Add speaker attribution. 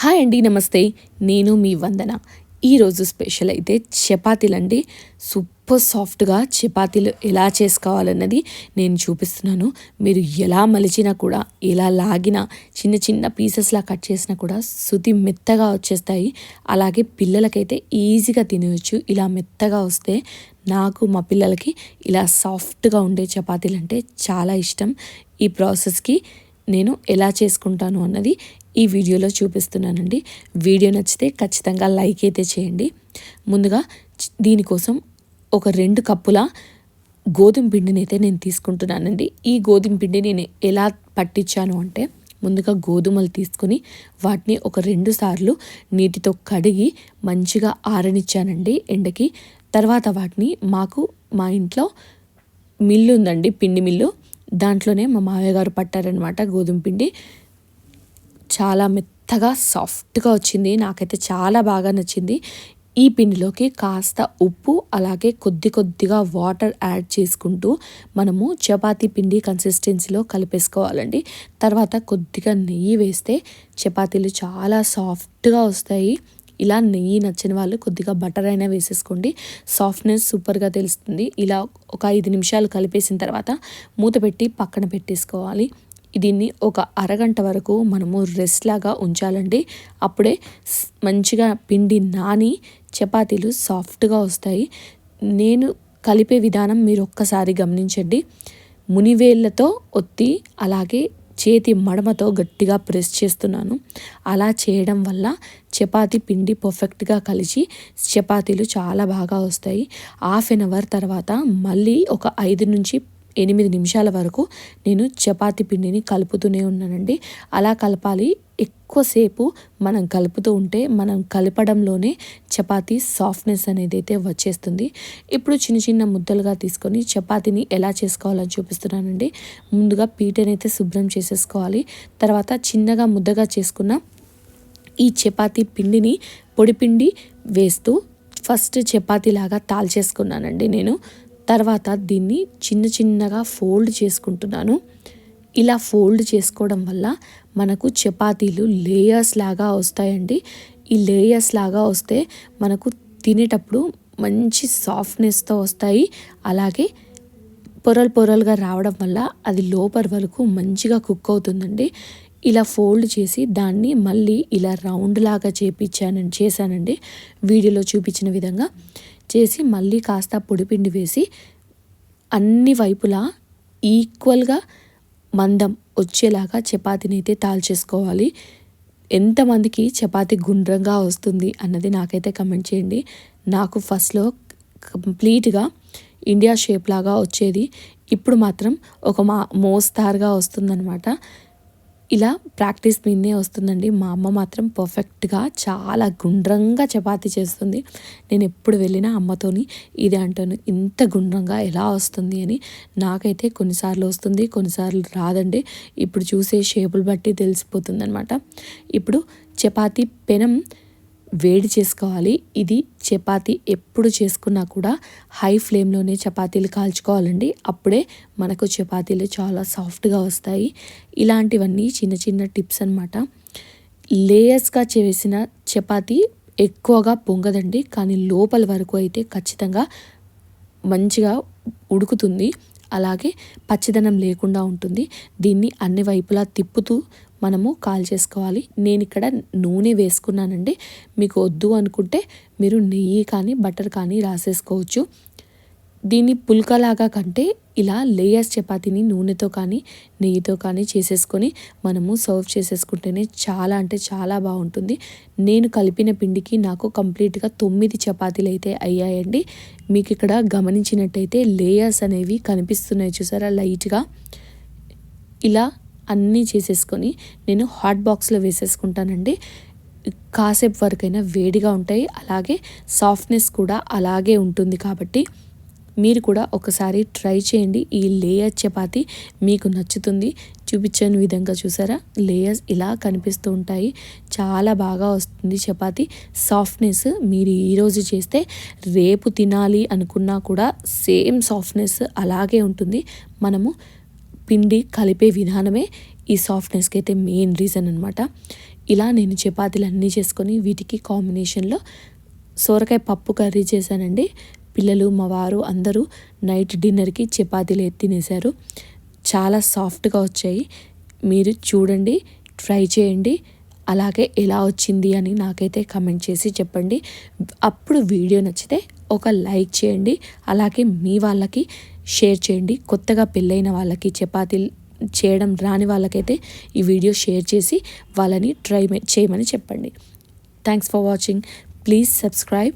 Speaker 1: Hi అండి నమస్తే. నేను మీ వందన. ఈరోజు స్పెషల్ అయితే చపాతీలండి సూపర్ సాఫ్ట్గా చపాతీలు ఎలా చేసుకోవాలన్నది నేను చూపిస్తున్నాను. మీరు ఎలా మలిచినా కూడా ఎలా లాగినా చిన్న చిన్న పీసెస్లా కట్ చేసినా కూడా శుతి మెత్తగా వచ్చేస్తాయి. అలాగే పిల్లలకైతే ఈజీగా తినవచ్చు ఇలా మెత్తగా వస్తే నాకు మా పిల్లలకి ఇలా సాఫ్ట్గా ఉండే చపాతీలు అంటే చాలా ఇష్టం. ఈ ప్రాసెస్కి నేను ఎలా చేసుకుంటాను అన్నది ఈ వీడియోలో చూపిస్తున్నానండి. వీడియో నచ్చితే ఖచ్చితంగా లైక్ అయితే చేయండి. ముందుగా దీనికోసం ఒక రెండు కప్పుల గోధుమ పిండిని అయితే నేను తీసుకుంటున్నానండి. ఈ గోధుమ పిండి నేను ఎలా పట్టించాను అంటే ముందుగా గోధుమలు తీసుకొని వాటిని ఒక రెండు సార్లు నీటితో కడిగి మంచిగా ఆరనిచ్చానండి ఎండకి. తర్వాత వాటిని మాకు మా ఇంట్లో మిల్లు ఉందండి పిండి మిల్లు. దాంట్లోనే మా మామయ్య గారు పట్టారనమాట గోధుమ పిండి. చాలా మెత్తగా సాఫ్ట్గా వచ్చింది. నాకైతే చాలా బాగా నచ్చింది. ఈ పిండిలోకి కాస్త ఉప్పు అలాగే కొద్ది కొద్దిగా వాటర్ యాడ్ చేసుకుంటూ మనము చపాతీ పిండి కన్సిస్టెన్సీలో కలిపేసుకోవాలండి. తర్వాత కొద్దిగా నెయ్యి వేస్తే చపాతీలు చాలా సాఫ్ట్గా వస్తాయి. ఇలా నెయ్యి నచ్చిన వాళ్ళు కొద్దిగా బటర్ అయినా వేసేసుకోండి. సాఫ్ట్నెస్ సూపర్గా తెలుస్తుంది. ఇలా ఒక ఐదు నిమిషాలు కలిపేసిన తర్వాత మూత పెట్టి పక్కన పెట్టేసుకోవాలి. దీన్ని ఒక అరగంట వరకు మనము రెస్ట్ లాగా ఉంచాలండి. అప్పుడే మంచిగా పిండి నాని చపాతీలు సాఫ్ట్గా వస్తాయి. నేను కలిపే విధానం మీరు ఒక్కసారి గమనించండి. మునివేళ్ళతో ఒత్తి అలాగే చేతి మడమతో గట్టిగా ప్రెస్ చేస్తున్నాను. అలా చేయడం వల్ల చపాతీ పిండి పర్ఫెక్ట్గా కలిసి చపాతీలు చాలా బాగా వస్తాయి. హాఫ్ ఎన్ అవర్ తర్వాత మళ్ళీ ఒక ఐదు నుంచి ఎనిమిది నిమిషాల వరకు నేను చపాతి పిండిని కలుపుతూనే ఉన్నానండి. అలా కలపాలి. ఎక్కువసేపు మనం కలుపుతూ ఉంటే మనం కలపడంలోనే చపాతీ సాఫ్ట్నెస్ అనేది అయితే వచ్చేస్తుంది. ఇప్పుడు చిన్న చిన్న ముద్దలుగా తీసుకొని చపాతీని ఎలా చేసుకోవాలని చూపిస్తున్నానండి. ముందుగా పీటనైతే శుభ్రం చేసేసుకోవాలి. తర్వాత చిన్నగా ముద్దగా చేసుకున్న ఈ చపాతీ పిండిని పొడిపిండి వేస్తూ ఫస్ట్ చపాతీలాగా తాల్చేసుకున్నానండి నేను. తర్వాత దీన్ని చిన్న చిన్నగా ఫోల్డ్ చేసుకుంటున్నాను. ఇలా ఫోల్డ్ చేసుకోవడం వల్ల మనకు చపాతీలు లేయర్స్ లాగా వస్తాయండి. ఈ లేయర్స్ లాగా వస్తే మనకు తినేటప్పుడు మంచి సాఫ్ట్నెస్తో వస్తాయి. అలాగే పొరలు పొరలుగా రావడం వల్ల అది లోపల వరకు మంచిగా కుక్ అవుతుందండి. ఇలా ఫోల్డ్ చేసి దాన్ని మళ్ళీ ఇలా రౌండ్ లాగా చేపించాను చేశానండి. వీడియోలో చూపించిన విధంగా చేసి మళ్ళీ కాస్త పొడిపిండి వేసి అన్ని వైపులా ఈక్వల్గా మందం వచ్చేలాగా చపాతీని అయితే తాల్చేసుకోవాలి ఎంతమందికి చపాతి గుండ్రంగా వస్తుంది అన్నది నాకైతే కమెంట్ చేయండి. నాకు ఫస్ట్లో కంప్లీట్గా ఇండియా షేప్ లాగా వచ్చేది. ఇప్పుడు మాత్రం ఒక మా మోస్తారుగా వస్తుందన్నమాట. ఇలా ప్రాక్టీస్ మీదే వస్తుందండి. మా అమ్మ మాత్రం పర్ఫెక్ట్గా చాలా గుండ్రంగా చపాతీ చేస్తుంది. నేను ఎప్పుడు వెళ్ళినా అమ్మతోని ఇది అంటాను ఇంత గుండ్రంగా ఎలా వస్తుంది? అని. నాకైతే కొన్నిసార్లు వస్తుంది కొన్నిసార్లు రాదండి. ఇప్పుడు చూసే షేపులు బట్టి తెలిసిపోతుంది అనమాట ఇప్పుడు చపాతీ పెనం వేడి చేసుకోవాలి. ఇది చపాతి ఎప్పుడు చేసుకున్నా కూడా హై ఫ్లేమ్లోనే చపాతీలు కాల్చుకోవాలండి. అప్పుడే మనకు చపాతీలు చాలా సాఫ్ట్గా వస్తాయి. ఇలాంటివన్నీ చిన్న చిన్న టిప్స్ అనమాట లేయర్స్గా చేసిన చపాతీ ఎక్కువగా పొంగదండి. కానీ లోపల వరకు అయితే ఖచ్చితంగా మంచిగా ఉడుకుతుంది. అలాగే పచ్చదనం లేకుండా ఉంటుంది. దీన్ని అన్ని వైపులా తిప్పుతూ మనము కాల్ చేసుకోవాలి. నేను ఇక్కడ నూనె వేసుకున్నానండి. మీకు వద్దు అనుకుంటే మీరు నెయ్యి కానీ బటర్ కానీ రాసేసుకోవచ్చు. దీన్ని పుల్కలాగా కంటే ఇలా లేయర్స్ చపాతీని నూనెతో కానీ నెయ్యితో కానీ చేసేసుకొని మనము సర్వ్ చేసేసుకుంటేనే చాలా అంటే చాలా బాగుంటుంది. నేను కలిపిన పిండికి నాకు కంప్లీట్గా తొమ్మిది చపాతీలు అయితే అయ్యాయండి. మీకు ఇక్కడ గమనించినట్టయితే లేయర్స్ అనేవి కనిపిస్తున్నాయి చూసారా లైట్గా. ఇలా అన్నీ చేసేసుకొని నేను హాట్ బాక్స్లో వేసేసుకుంటానండి. కాసేపు వరకైనా వేడిగా ఉంటాయి. అలాగే సాఫ్ట్నెస్ కూడా అలాగే ఉంటుంది కాబట్టి మీరు కూడా ఒకసారి ట్రై చేయండి. ఈ లేయర్ చపాతి మీకు నచ్చుతుంది. చూపించని విధంగా చూసారా? లేయర్స్ ఇలా కనిపిస్తూ ఉంటాయి. చాలా బాగా వస్తుంది చపాతి. సాఫ్ట్నెస్ మీరు ఈరోజు చేస్తే రేపు తినాలి అనుకున్నా కూడా సేమ్ సాఫ్ట్నెస్ అలాగే ఉంటుంది. మనము పిండి కలిపే విధానమే ఈ సాఫ్ట్నెస్కి అయితే మెయిన్ రీజన్ అనమాట ఇలా నేను చపాతీలు అన్నీ చేసుకొని వీటికి కాంబినేషన్లో సోరకాయ పప్పు కర్రీ చేశానండి. పిల్లలు మా వారు అందరూ నైట్ డిన్నర్కి చపాతీలు తినేశారు. చాలా సాఫ్ట్గా వచ్చాయి. మీరు చూడండి ట్రై చేయండి. అలాగే ఎలా వచ్చింది అని నాకైతే కమెంట్ చేసి చెప్పండి. అప్పుడు వీడియో నచ్చితే ఒక లైక్ చేయండి. అలాగే మీ వాళ్ళకి షేర్ చేయండి. కొత్తగా పెళ్ళైన వాళ్ళకి చపాతీలు చేయడం రాని వాళ్ళకైతే ఈ వీడియో షేర్ చేసి వాళ్ళని ట్రై చేయమని చెప్పండి. Thanks for watching. Please subscribe.